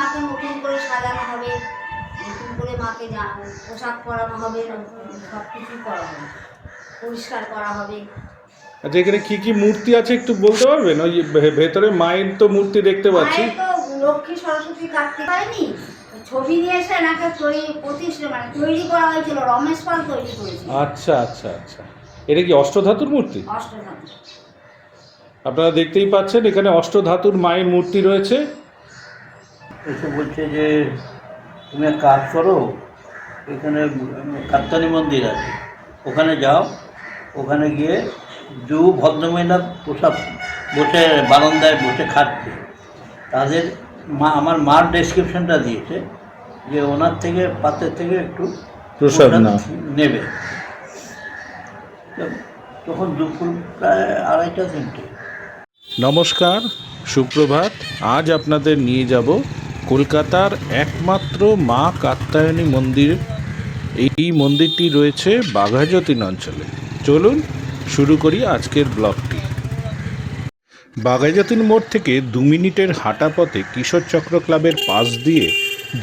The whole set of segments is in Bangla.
মাকে নতুন করে সাজানো হবে নতুন করে মাকে পোশাক পরানো হবে সব কিছু করা হবে পরিষ্কার করা হবে। আচ্ছা এখানে কি কি মূর্তি আছে একটু বলতে পারবেন? ওই ভেতরে মায়ের তো মূর্তি দেখতে পাচ্ছি। তো লক্ষ্মী সরস্বতী কাটতে পারেনি। ছবি নিয়ে এসে নাকি তৈরি প্রতিষ্ঠা মানে তৈরি করা হয়েছিল রমেশ পাল তৈরি করেছিল। আচ্ছা আচ্ছা আচ্ছা। এটা কি অষ্টধাতুর মূর্তি? অষ্টধাম আপনারা দেখতেই পাচ্ছেন এখানে অষ্টধাতুর মায়ের মূর্তি রয়েছে। এসে বলছে যে তুমি এক কাজ করো এখানে কাত্তানি মন্দির আছে। ওখানে যাও ওখানে গিয়ে দু ভদ্রমহিলা পোশাক বসে বারান্দায় বসে খাচ্ছে। তাদের মা আমার মার ডেসক্রিপশনটা দিয়েছে যে ওনার থেকে পাত্রের থেকে একটু প্রসাদ নেবে। তখন দুপুর প্রায় আড়াইটা তিনটে। নমস্কার সুপ্রভাত। আজ আপনাদের নিয়ে যাব কলকাতার একমাত্র মা কাত্যায়নী মন্দির। এই মন্দিরটি রয়েছে বাঘাযতীন অঞ্চলে চলুন শুরু করি আজকের ব্লগটি। বাঘাযতীন মোড় থেকে দু মিনিটের হাঁটা পথে কিশোর চক্র ক্লাবের পাশ দিয়ে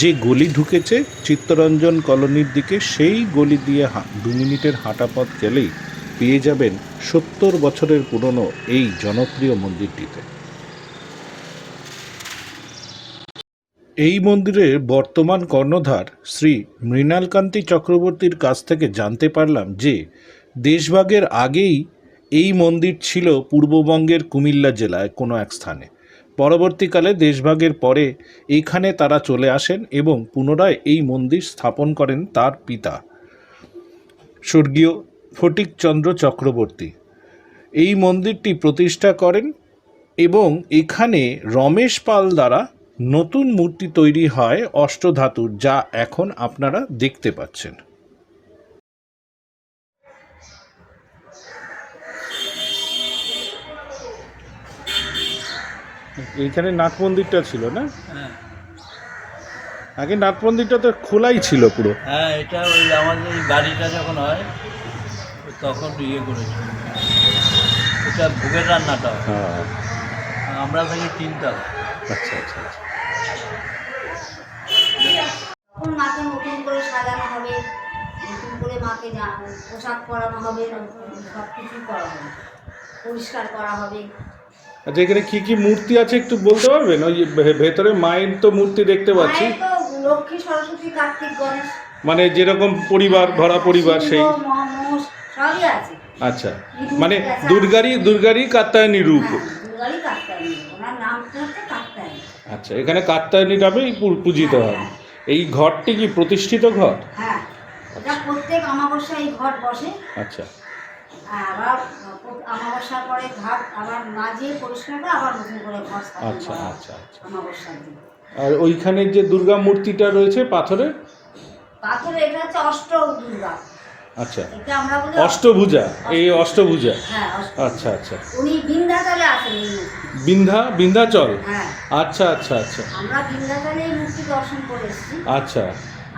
যে গলি ঢুকেছে, চিত্তরঞ্জন কলোনির দিকে সেই গলি দিয়ে দু মিনিটের হাঁটা পথ গেলেই পেয়ে যাবেন সত্তর বছরের পুরনো এই জনপ্রিয় মন্দিরটিতে। এই মন্দিরের বর্তমান কর্ণধার শ্রী মৃণালকান্তি চক্রবর্তীর কাছ থেকে জানতে পারলাম যে দেশভাগের আগেই এই মন্দির ছিল পূর্ববঙ্গের কুমিল্লা জেলায় কোনো এক স্থানে। পরবর্তীকালে দেশভাগের পরে এইখানে তারা চলে আসেন এবং পুনরায় এই মন্দির স্থাপন করেন তার পিতা। স্বর্গীয় ফটিকচন্দ্র চক্রবর্তী। এই মন্দিরটি প্রতিষ্ঠা করেন এবং এখানে রমেশ পাল দ্বারা নতুন মূর্তি তৈরি হয় অষ্টধাতুর যা এখন আপনারা দেখতে পাচ্ছেন। এইখানে নাট মন্দিরটা ছিল না? হ্যাঁ। আগে নাট মন্দিরটা তো খোলাই ছিল পুরো। হ্যাঁ এটা ওই আমাদের বাড়িটা যখন হয় তখন ইয়ে করেছি এটা ভোগের রান্নাটা। হ্যাঁ। আমরা থাকি তিনটা আচ্ছা আচ্ছা আচ্ছা। তখন মাকে নতুন করে সাজানো হবে নতুন করে মাকে পোশাক পরানো হবে সব কিছু করা হবে পরিষ্কার করা হবে। আচ্ছা এখানে কি কি মূর্তি আছে একটু বলতে পারবেন? ওই ভেতরে মায়ের তো মূর্তি দেখতে পাচ্ছি। লক্ষ্মী সরস্বতী কার্তিক গণেশ। মানে যেরকম পরিবার ভরা পরিবার সেই সবই আছে। আচ্ছা। মানে দুর্গারি দুর্গারই কাত্তায়নী রূপ। হ্যাঁ আচ্ছা এখানে কাত্তায়নী নামেই পূজিত হয়। এই ঘরটি কি প্রতিষ্ঠিত ঘর? হ্যাঁ এটা প্রত্যেক অমাবস্যা এই ঘট বসে। আচ্ছা। আবার অমাবস্যার পরে ঘাট আবার মাঝে পরিষ্কার করে আবার নতুন করে ঘর আচ্ছা আচ্ছা আচ্ছা। অমাবস্যার দিন। আর ওইখানে যে দুর্গা মূর্তিটা রয়েছে পাথরের? পাথরে এটা হচ্ছে অষ্ট দুর্গা। আচ্ছা। এটা আমরা বলি অষ্টভুজা এই অষ্টভুজা। হ্যাঁ আচ্ছা আচ্ছা। উনি বিন্ধ্যাচলে আছেন এই মূর্তি বিন্ধা বিন্ধাচল হ্যাঁ। আচ্ছা আচ্ছা আচ্ছা। আমরা বিন্ধ্যাচলে এই মূর্তি দর্শন করে এসেছি। আচ্ছা।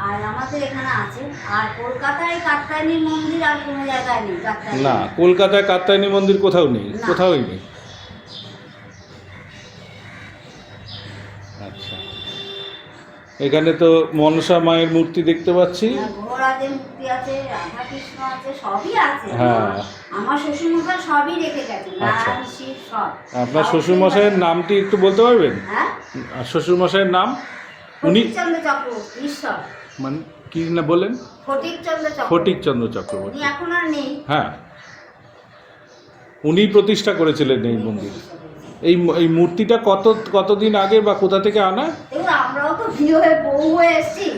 আর আমাদের এখানে আছে। আর কলকাতায় কাত্তায়নী মন্দির আর কোনো জায়গায় নেই না কলকাতায় কাত্তায়নী মন্দির কোথাও নেই কোথাও কোথাওই নেই। এখানে তো মনসা মায়ের মূর্তি দেখতে পাচ্ছি। হ্যাঁ, মূর্তি আছে রাধা কৃষ্ণ আছে সবই আছে। হ্যাঁ। আমার শ্বশুরমশাই সবই রেখে গেছে আচ্ছা। শিব সব। আপনার সব শ্বশুরমশাইয়ের নামটি একটু বলতে পারবেন। হ্যাঁ? আর শ্বশুরমশাইয়ের নাম? উনি ফটিকচন্দ্র চক্রবর্তী ঈশ্বর। মানে কি না বলেন ফটিকচন্দ্র চক্রবর্তী। ফটিকচন্দ্র চক্রবর্তী। এখন আর নেই। হ্যাঁ। উনি প্রতিষ্ঠা করেছিলেন এই মন্দির। এই এই মূর্তিটা কত কতদিন আগে বা কোথা থেকে আনা? দেখুন আমরাও তো হয়ে বউ হয়ে এসেছি।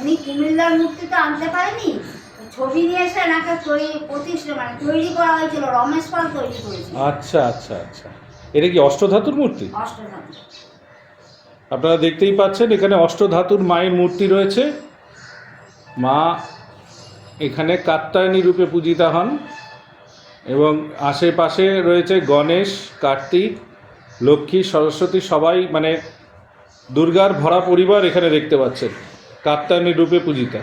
উনি কুমিল্লার মূর্তি তো আনতে পারেনি। ছবি নিয়ে এসে নাকি তৈরি প্রতিষ্ঠা মানে তৈরি করা হয়েছিল রমেশ পাল তৈরি করেছিল। আচ্ছা আচ্ছা আচ্ছা। এটা কি অষ্টধাতুর মূর্তি? আপনারা দেখতেই পাচ্ছেন এখানে অষ্টধাতুর মায়ের মূর্তি রয়েছে। মা এখানে কাত্তায়নী রূপে পূজিতা হন। এবং আশেপাশে রয়েছে গণেশ, কার্তিক, লক্ষ্মী, সরস্বতী, সবাই মানে দুর্গার ভরা পরিবার এখানে দেখতে পাচ্ছেন। কাত্তায়নী রূপে পূজিতা।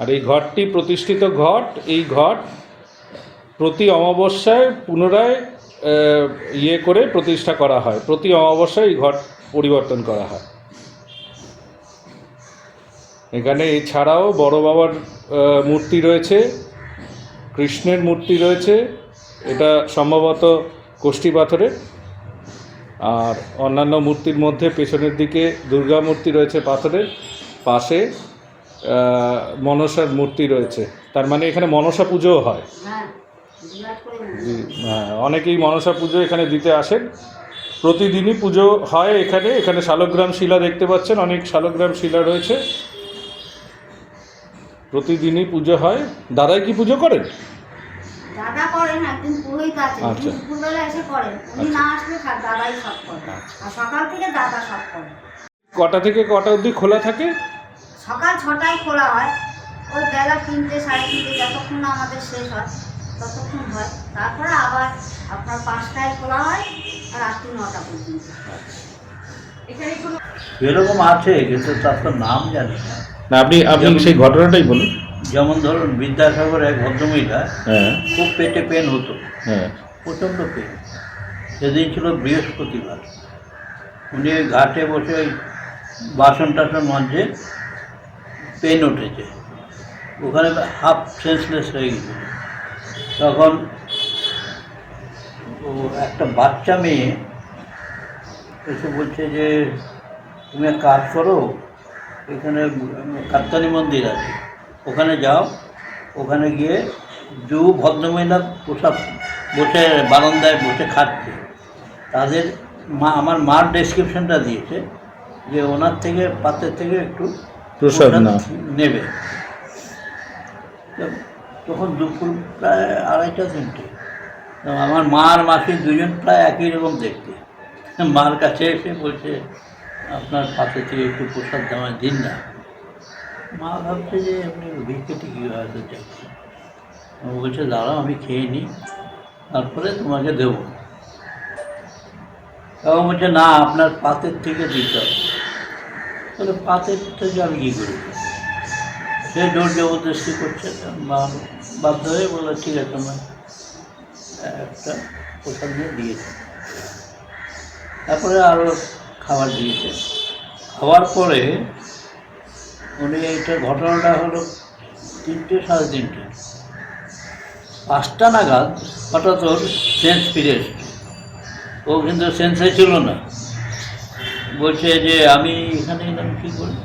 আর এই ঘরটি প্রতিষ্ঠিত ঘট, এই ঘট প্রতি অমাবস্যায় পুনরায় ইয়ে করে প্রতিষ্ঠা করা হয়। প্রতি অমাবস্যায় এই ঘট পরিবর্তন করা হয়। এখানে এছাড়াও বড় বাবার মূর্তি রয়েছে। কৃষ্ণের মূর্তি রয়েছে এটা সম্ভবত কোষ্ঠী পাথরের। আর অন্যান্য মূর্তির মধ্যে পেছনের দিকে দুর্গা মূর্তি রয়েছে পাথরের পাশে মনসার মূর্তি রয়েছে। তার মানে এখানে মনসা পুজোও হয়। হ্যাঁ হ্যাঁ, অনেকেই মনসা পুজো এখানে দিতে আসেন। প্রতিদিনই পুজো হয় এখানে এখানে শালগ্রাম শিলা দেখতে পাচ্ছেন অনেক শালগ্রাম শিলা রয়েছে। প্রতিদিনই পুজো হয়। দাদাই কি পুজো করেন? দাদা করেন একদিন পুরোহিত আছে আচ্ছা। দুপুরবেলা এসে করেন। উনি না আসলে থাক দাদাই সব করেন। আর সকাল থেকে দাদা সব করেন। কটা থেকে কটা অবধি খোলা থাকে? সকাল ছটায় খোলা হয়। ওই বেলা তিনটে সাড়ে তিনটে যতক্ষণ না আমাদের শেষ হয় ততক্ষণ হয়। তারপরে আবার আপনার পাঁচটায় খোলা হয় আর রাত্রি নটা পর্যন্ত। এখানে কোনো এরকম আছে কিন্তু তার তো নাম জানি না। না আপনি আপনি সেই ঘটনাটাই বলুন। যেমন ধরুন বিদ্যাসাগর এক ভদ্রমহিলা হ্যাঁ। খুব পেটে পেন হতো। হ্যাঁ। প্রচণ্ড পেন সেদিন ছিল বৃহস্পতিবার। উনি ঘাটে বসে ওই বাসন টাসন মঞ্চে পেন উঠেছে। ওখানে হাফ সেন্সলেস হয়ে গেছিল তখন ও একটা বাচ্চা মেয়ে এসে বলছে যে তুমি এক কাজ করো এখানে কাত্তানি মন্দির আছে। ওখানে যাও ওখানে গিয়ে দু ভদ্রমহিলা পোশাক বসে বারান্দায় বসে খাচ্ছে। তাদের মা আমার মার ডেসক্রিপশনটা দিয়েছে যে ওনার থেকে পাত্রের থেকে একটু প্রসাদ নেবে। তখন দুপুর প্রায় আড়াইটা তিনটে। আমার মা আর মাসি দুজন প্রায় একই রকম দেখতে। মার কাছে এসে বলছে আপনার পাশে থেকে একটু প্রসাদ দেওয়া দিন না? মা ভাবছে যে আপনি ভিক্ষেটি কী হয়তো চাইছে ও বলছে, দাঁড়াও, আমি খেয়ে নিই, তারপরে তোমাকে দেবো। তখন বলছে, না, আপনার পাতের থেকে দিতে হবে। তাহলে পাতের থেকে আমি কী করি? সে জোর জবরদস্তি করছে। মা বাধ্য হয়ে বলল, ঠিক আছে আমার একটা প্রসাদ নিয়ে দিয়েছে তারপরে আরও খাবার দিয়েছে। খাওয়ার পরে উনি এইটা ঘটনাটা হলো তিনটে সাড়ে তিনটে। পাঁচটা নাগাদ হঠাৎ ওর সেন্স ফিরে এসছে। ও কিন্তু সেন্সে ছিল না। বলছে যে, আমি এখানে এলাম কী করি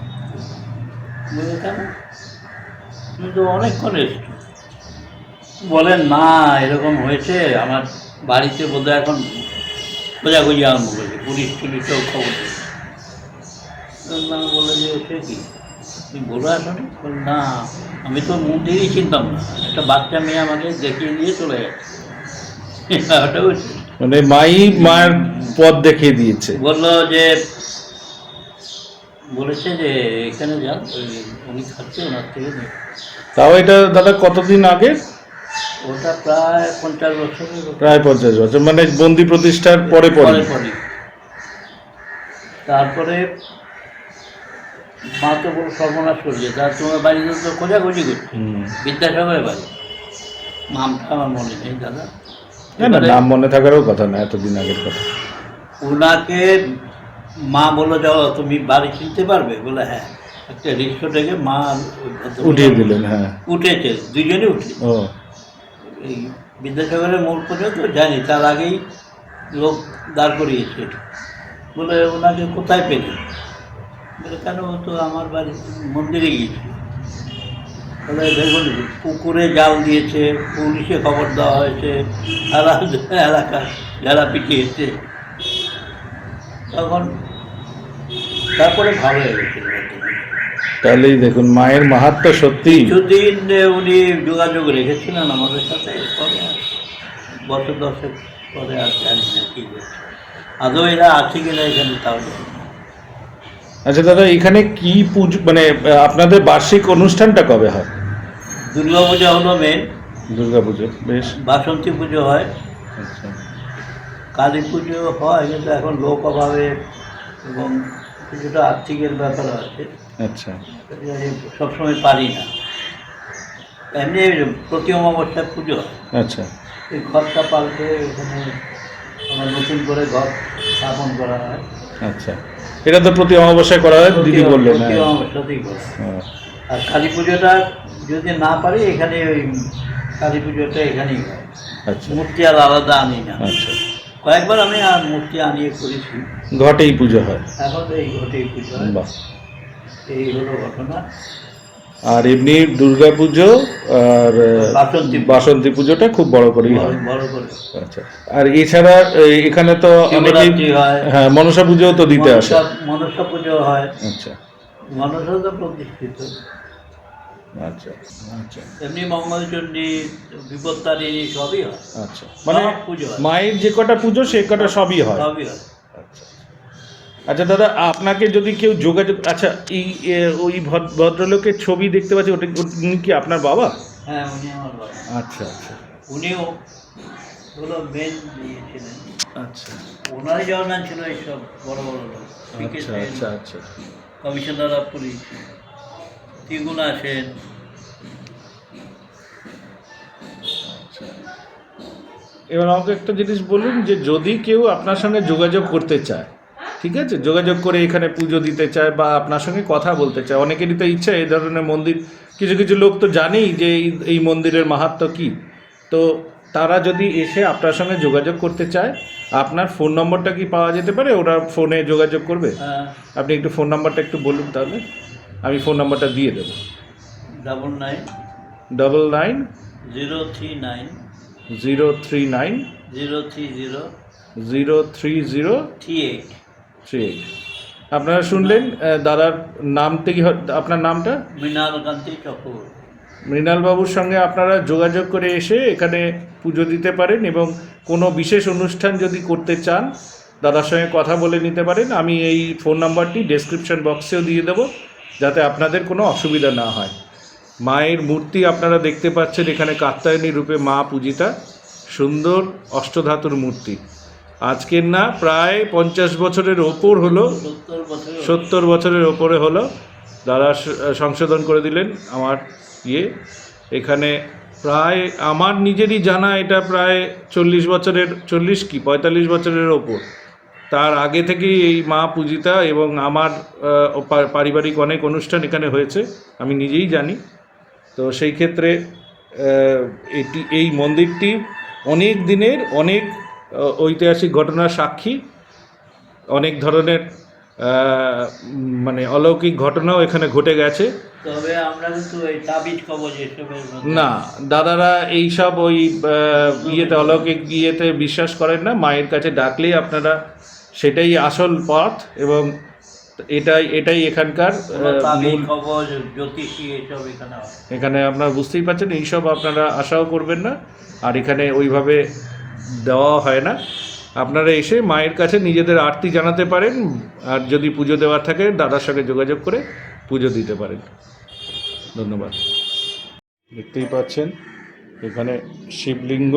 বলে কেন তুমি তো অনেকক্ষণ এসছো বলেন না, এরকম হয়েছে। আমার বাড়িতে বোধহয় এখন খোঁজাখুঁজি আরম্ভ করেছে পুলিশ টুলিশও খবর বলে যে সে কি? তুমি বলে আসনি না আমি তো মন্দিরই চিনতাম না। একটা বাচ্চা মেয়ে আমাকে দেখিয়ে দিয়ে চলে গেছে। ওটা মানে মাই পথ দেখিয়ে দিয়েছে। বলল যে বলেছে যে এখানে যান উনি খাচ্ছে ওনার থেকে তাও এটা দাদা কতদিন আগে? ওটা প্রায় পঞ্চাশ বছর প্রায় পঞ্চাশ বছর মানে বন্দি প্রতিষ্ঠার পরে পরে পরে পরে তারপরে মা তো বড় সর্বনাশ করছে তার তোমার বাড়িতে তো খোঁজাখুঁজি করছে। বিদ্যাসাগরের বাড়ি। নামটা আমার মনে নেই দাদা। না না নাম মনে থাকারও কথা না এতদিন আগের কথা। ওনাকে মা বলল যাও তুমি বাড়ি চিনতে পারবে? বলে হ্যাঁ। একটা রিক্সা থেকে মা উঠিয়ে দিলেন হ্যাঁ। উঠেছে দুজনে উঠে ও। এই বিদ্যাসাগরের মোড় পর্যন্ত জানি তার আগেই লোক দাঁড় করিয়েছে। বলে ওনাকে কোথায় পেলে? বলে কেন তো আমার বাড়ি মন্দিরে গিয়েছিল বলে দেখুন পুকুরে জাল দিয়েছে পুলিশে খবর দেওয়া হয়েছে এলাকা যারা পিটিয়েছে। তখন তারপরে ভালো হয়ে গেছিল। তাহলেই দেখুন মায়ের মাহাত্ম সত্যি। কিছুদিন উনি যোগাযোগ রেখেছিলেন আমাদের সাথে পরে বছর দশেক পরে আর জানি না কি হয়েছে। আদৌ এরা আছে কিনা এখানে না। আচ্ছা দাদা এখানে কি পুজো মানে আপনাদের বার্ষিক অনুষ্ঠানটা কবে হয়? দুর্গা পূজা হলো মেন দুর্গা পুজো বেশ। বাসন্তী পুজো হয়। আচ্ছা। কালী পুজো হয় কিন্তু এখন লোক অভাবে এবং কিছুটা আর্থিকের ব্যাপার আছে। আচ্ছা। সবসময় পারি না। এমনি প্রতি অমাবস্যায় পুজো আচ্ছা। এই ঘরটা পাল্টে এখানে নতুন করে ঘর স্থাপন করা হয়। আচ্ছা। এটা তো প্রতি অমাবস্যায় করা হয় দিদি বললেন হ্যাঁ। আর কালী পুজোটা যদি না পারি এখানে ওই কালী পুজোটা এখানেই হয়। আচ্ছা। মূর্তি আর আলাদা আনি না। আচ্ছা। কয়েকবার আমি আর মূর্তি আনিয়ে করেছি। ঘটেই পুজো হয়। এখন এই ঘটেই পুজো হয়। এই হলো ঘটনা। আর এমনি দুর্গা পুজো আর বাসন্তী পুজোটা খুব বড় করেই হয়। বড়- বড় করে আচ্ছা। আর এছাড়া এখানে তো অনেকেই হয়। মনসা পুজোও তো দিতে আসে। মনসা পুজো হয়। আচ্ছা। মনসা তো প্রতিষ্ঠিত। আচ্ছা আচ্ছা। এমনি মঙ্গলচণ্ডী বিপত্তারিণী সবই হয়। আচ্ছা। মানে পুজো মায়ের যে কটা পুজো সে কটা সবই হয়। সবই হয়। আচ্ছা আচ্ছা দাদা আপনাকে যদি কেউ যোগাযোগ আচ্ছা এই ওই ভদ্রলোকের ছবি দেখতে পাচ্ছি ওটা উনি কি আপনার বাবা? হ্যাঁ উনি আমার বাবা। আচ্ছা আচ্ছা। উনিও হলো মেন ইয়ে ছিলেন। আচ্ছা। ওনারই জওয়ান ছিল এইসব বড় বড় লোক। আচ্ছা আচ্ছা আচ্ছা commissioner of police Tiguna Sen. এবার আমাকে একটা জিনিস বলুন যে যদি কেউ আপনার সঙ্গে যোগাযোগ করতে চায় ঠিক আছে? যোগাযোগ করে এখানে পুজো দিতে চায় বা আপনার সঙ্গে কথা বলতে চায়। অনেকেরই তো ইচ্ছা এই ধরনের মন্দির কিছু কিছু লোক তো জানেই যে এই মন্দিরের মাহাত্ম্য কী। তো তারা যদি এসে আপনার সঙ্গে যোগাযোগ করতে চায় আপনার ফোন নম্বরটা কি পাওয়া যেতে পারে? ওরা ফোনে যোগাযোগ করবে? হ্যাঁ, আপনি একটু ফোন নাম্বারটা একটু বলুন তাহলে। আমি ফোন নাম্বারটা দিয়ে দেবো। Double nine double nine zero three nine zero three nine zero three zero zero three zero three eight three আপনারা শুনলেন দাদার নামটা কি আপনার নামটা? মৃণাল মৃণালকান্তি চক্রবর্তী মৃণালবাবুর সঙ্গে আপনারা যোগাযোগ করে এসে এখানে পুজো দিতে পারেন এবং কোনো বিশেষ অনুষ্ঠান যদি করতে চান দাদার সঙ্গে কথা বলে নিতে পারেন। আমি এই ফোন নাম্বারটি ডেসক্রিপশন বক্সেও দিয়ে দেবো যাতে আপনাদের কোনো অসুবিধা না হয়। মায়ের মূর্তি আপনারা দেখতে পাচ্ছেন এখানে কাত্তায়নী রূপে মা পূজিতা। সুন্দর অষ্টধাতুর মূর্তি। আজকের না প্রায় পঞ্চাশ বছরের ওপর হলো। সত্তর বছরের ওপরে। হলো। দাদা সংশোধন করে দিলেন আমার ইয়ে। এখানে প্রায় আমার নিজেরই জানা এটা প্রায় চল্লিশ বছরের চল্লিশ কি পঁয়তাল্লিশ বছরের ওপর। তার আগে থেকেই এই মা পূজিতা এবং আমার পারিবারিক অনেক অনুষ্ঠান এখানে হয়েছে আমি নিজেই জানি। তো সেই ক্ষেত্রে এটি এই মন্দিরটি অনেক দিনের অনেক ঐতিহাসিক ঘটনার সাক্ষী। অনেক ধরনের মানে অলৌকিক ঘটনাও এখানে ঘটে গেছে। তবে আমরা কিন্তু এই তাবিজ কবজ না দাদারা এইসব ওই ইয়েতে অলৌকিক ইয়েতে বিশ্বাস করেন না। মায়ের কাছে ডাকলেই আপনারা সেটাই আসল পথ এবং এটাই এটাই এখানকার এখানে আপনারা বুঝতেই পারছেন এইসব আপনারা আশাও করবেন না। আর এখানে ওইভাবে দেওয়া হয় না। আপনারা এসে মায়ের কাছে নিজেদের আরতি জানাতে পারেন, আর যদি পুজো দেওয়ার থাকে, দাদার সঙ্গে যোগাযোগ করে পুজো দিতে পারেন। ধন্যবাদ। দেখতেই পাচ্ছেন, এখানে শিবলিঙ্গ।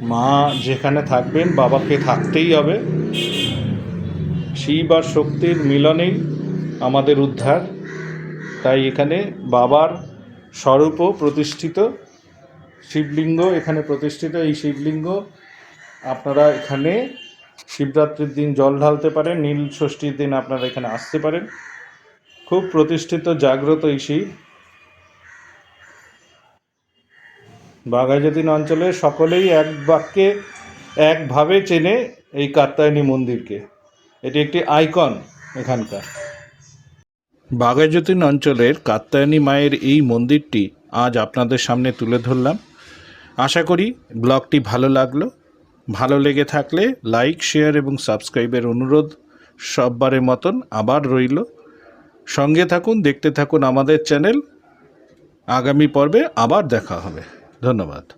মা যেখানে থাকবেন, বাবাকে থাকতেই হবে। শিব আর শক্তির মিলনেই আমাদের উদ্ধার। তাই এখানে বাবার স্বরূপও প্রতিষ্ঠিত। শিবলিঙ্গ এখানে প্রতিষ্ঠিত, এই শিবলিঙ্গ আপনারা এখানে শিবরাত্রির দিন জল ঢালতে পারেন, নীল ষষ্ঠীর দিন আপনারা এখানে আসতে পারেন। খুব প্রতিষ্ঠিত, জাগ্রত এই শিব। বাঘাযতীন অঞ্চলের সকলেই এক বাক্যে একভাবে চেনে এই কাত্যায়নী মন্দিরকে। এটি একটি আইকন এখানকার। বাঘাযতীন অঞ্চলের কাত্যায়নী মায়ের এই মন্দিরটি আজ আপনাদের সামনে তুলে ধরলাম। আশা করি ব্লগটি ভালো লাগল। ভালো লেগে থাকলে লাইক, শেয়ার এবং সাবস্ক্রাইবের অনুরোধ সববারের মতন আবার রইল। সঙ্গে থাকুন, দেখতে থাকুন আমাদের চ্যানেল। আগামী পর্বে আবার দেখা হবে। ধন্যবাদ।